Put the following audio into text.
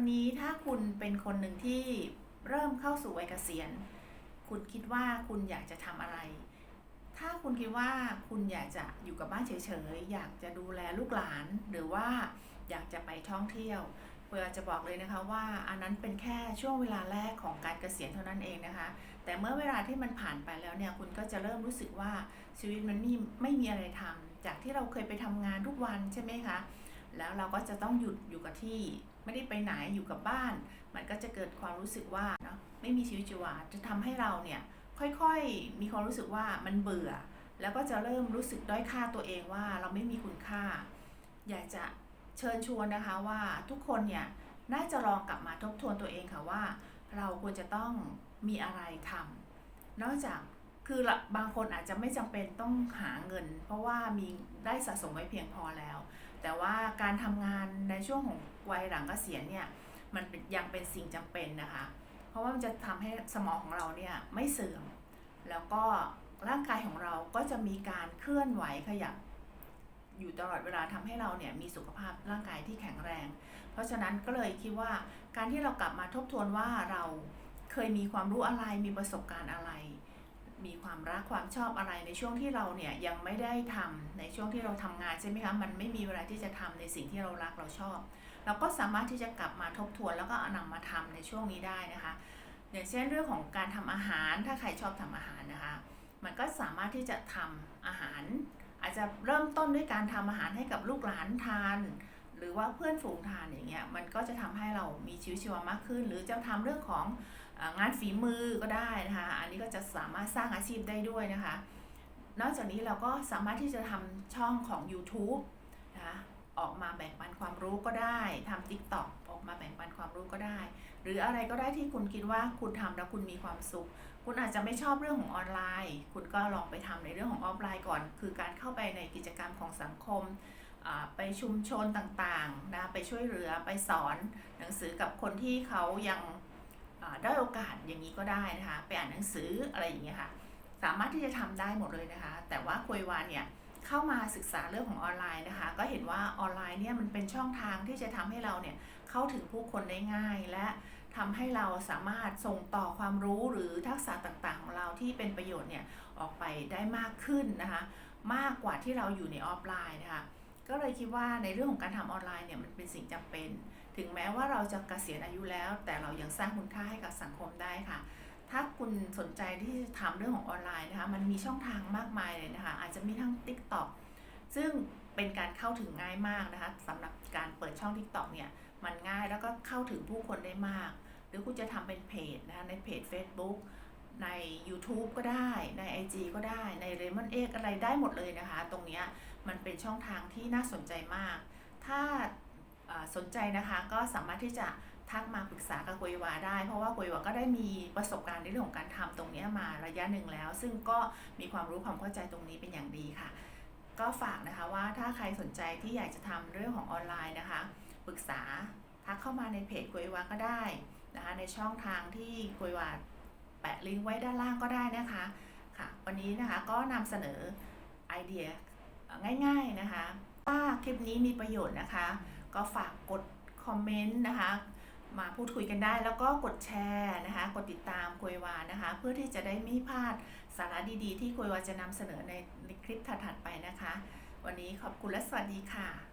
วันนี้ถ้าคุณเป็นคนหนึ่งที่เริ่มเข้าสู่วัยเกษียณ คุณคิดว่าคุณอยากจะทำอะไร ถ้าคุณคิดว่าคุณอยากจะอยู่กับบ้านเฉยๆ อยากจะดูแลลูกหลาน หรือว่าอยากจะไปท่องเที่ยวเพื่อจะบอกเลยนะคะว่าอันนั้นเป็นแค่ช่วงเวลาแรกของการเกษียณเท่านั้นเองนะคะ แต่เมื่อเวลาที่มันผ่านไปแล้วเนี่ยคุณก็จะเริ่มรู้สึกว่าชีวิตมันมีไม่มีอะไรทำจากที่เราเคยไปทำงานทุกวันใช่ไหมคะ แล้วเราก็จะต้องหยุดอยู่กับที่ ไม่ได้ไปไหนอยู่กับบ้าน มันก็จะเกิดความรู้สึกว่าเนาะไม่มีชีวิตชีวาจะทำให้เราเนี่ยค่อยๆมีความรู้สึกว่ามันเบื่อ แล้วก็จะเริ่มรู้สึกด้อยค่าตัวเองว่าเราไม่มีคุณค่า อยากจะเชิญชวนนะคะว่าทุกคนเนี่ยน่าจะลองกลับมาทบทวนตัวเองค่ะว่า เราควรจะต้องมีอะไรทำนอกจากคือบางคนอาจจะไม่จำเป็นต้องหาเงิน เพราะว่ามีได้สะสมไว้เพียงพอแล้ว แต่ว่าการทำงานในช่วงของวัยหลังเกษียณเนี่ยมันนยังเป็นสิ่งจำเป็นนะคะ เพราะว่ามันจะทำให้สมองของเราเนี่ยไม่เสื่อม แล้วก็ร่างกายของเราก็จะมีการเคลื่อนไหวขยับอยู่ตลอดเวลาทำให้เราเนี่ยมีสุขภาพร่างกายที่แข็งแรง เพราะฉะนั้นก็เลยคิดว่าการที่เรากลับมาทบทวนว่าเราเคยมีความรู้อะไรมีประสบการณ์อะไร มีความรักความชอบอะไรในช่วงที่เราเนี่ยยังไม่ได้ทำในช่วงที่เราทำงานใช่ไหมคะมันไม่มีเวลาที่จะทำในสิ่งที่เรารักเราชอบ เราก็สามารถที่จะกลับมาทบทวนแล้วก็เอานำมาทำในช่วงนี้ได้นะคะอย่างเช่นเรื่องของการทำอาหารถ้าใครชอบทำอาหารนะคะ มันก็สามารถที่จะทำอาหาร อาจจะเริ่มต้นด้วยการทำอาหารให้กับลูกหลานทาน หรือว่าเพื่อนฝูงทานอย่างเงี้ยมันก็จะทำให้เรามีชีวิตชีวามากขึ้น หรือจะทำเรื่องของ งานฝีมือก็ได้นะคะ อันนี้ก็จะสามารถสร้างอาชีพได้ด้วยนะคะ นอกจากนี้เราก็สามารถที่จะทำช่องของ YouTube นะคะออกมาแบ่งปันความรู้ก็ได้ทำ TikTok ออกมาแบ่งปันความรู้ก็ได้ หรืออะไรก็ได้ที่คุณคิดว่าคุณทำแล้วคุณมีความสุข คุณอาจจะไม่ชอบเรื่องของออนไลน์ คุณก็ลองไปทำในเรื่องของออฟไลน์ก่อน คือการเข้าไปในกิจกรรมของสังคม ไปชุมชนต่างๆนะ ไปช่วยเหลือ ไปสอนหนังสือกับคนที่เขายังอ่าได้อยโอกาสอย่างนี้ก็ได้นะคะ ไปอ่านหนังสืออะไรอย่างเงี้ยค่ะ สามารถที่จะทำได้หมดเลยนะคะ แต่ว่าคุยวานเนี่ยเข้ามาศึกษาเรื่องของออนไลน์นะคะ ก็เห็นว่าออนไลน์เนี่ยมันเป็นช่องทางที่จะทำให้เราเนี่ยเข้าถึงผู้คนได้ง่าย และทำให้เราสามารถส่งต่อความรู้หรือทักษะต่างๆ ของเราที่เป็นประโยชน์เนี่ยออกไปได้มากขึ้นนะคะ มากกว่าที่เราอยู่ในออฟไลน์นะคะ ก็เลยคิดว่าในเรื่องของการทำออนไลน์เนี่ยมันเป็นสิ่งจำเป็น ถึงแม้ว่าเราจะเกษียณอายุแล้ว แต่เรายังสร้างคุณค่าให้กับสังคมได้ค่ะ ถ้าคุณสนใจที่จะทำเรื่องของออนไลน์นะคะ มันมีช่องทางมากมายเลยนะคะ อาจจะมีทั้ง TikTok ซึ่งเป็นการเข้าถึงง่ายมากนะคะสำหรับการเปิดช่อง TikTok เนี่ยมันง่ายแล้วก็เข้าถึงผู้คนได้มาก หรือคุณจะทำเป็นเพจนะคะในเพจ Facebook ใน YouTube ก็ได้ใน IG ก็ได้ใน r a y m o n X อะไรได้หมดเลยนะคะ ตรงนี้มันเป็นช่องทางที่น่าสนใจมาก ถ้าสนใจนะคะก็สามารถที่จะทักมาปรึกษากับกุยวาได้ เพราะว่ากุยวาก็ได้มีประสบการณ์ในเรื่องของการทำตรงนี้มาระยะหนึ่งแล้ว ซึ่งก็มีความรู้ความเข้าใจตรงนี้เป็นอย่างดีค่ะ ก็ฝากนะคะว่าถ้าใครสนใจที่อยากจะทำเรื่องของออนไลน์นะคะปรึกษาทักเข้ามาในเพจกุยวาก็ได้นะคะในช่องทางที่กุยวา แปะลิงก์ไว้ด้านล่างก็ได้นะคะค่ะ วันนี้นะคะก็นำเสนอไอเดียง่าย ๆนะคะว่าคลิปนี้มีประโยชน์นะคะ ก็ฝากกดคอมเมนต์นะคะมาพูดคุยกันได้แล้วก็กดแชร์นะคะ กดติดตามกุยวานะคะ เพื่อที่จะได้ไม่พลาดสาระดีๆ ที่กุยวาจะนำเสนอในในคลิปถัดๆไปนะคะ วันนี้ขอบคุณและสวัสดีค่ะ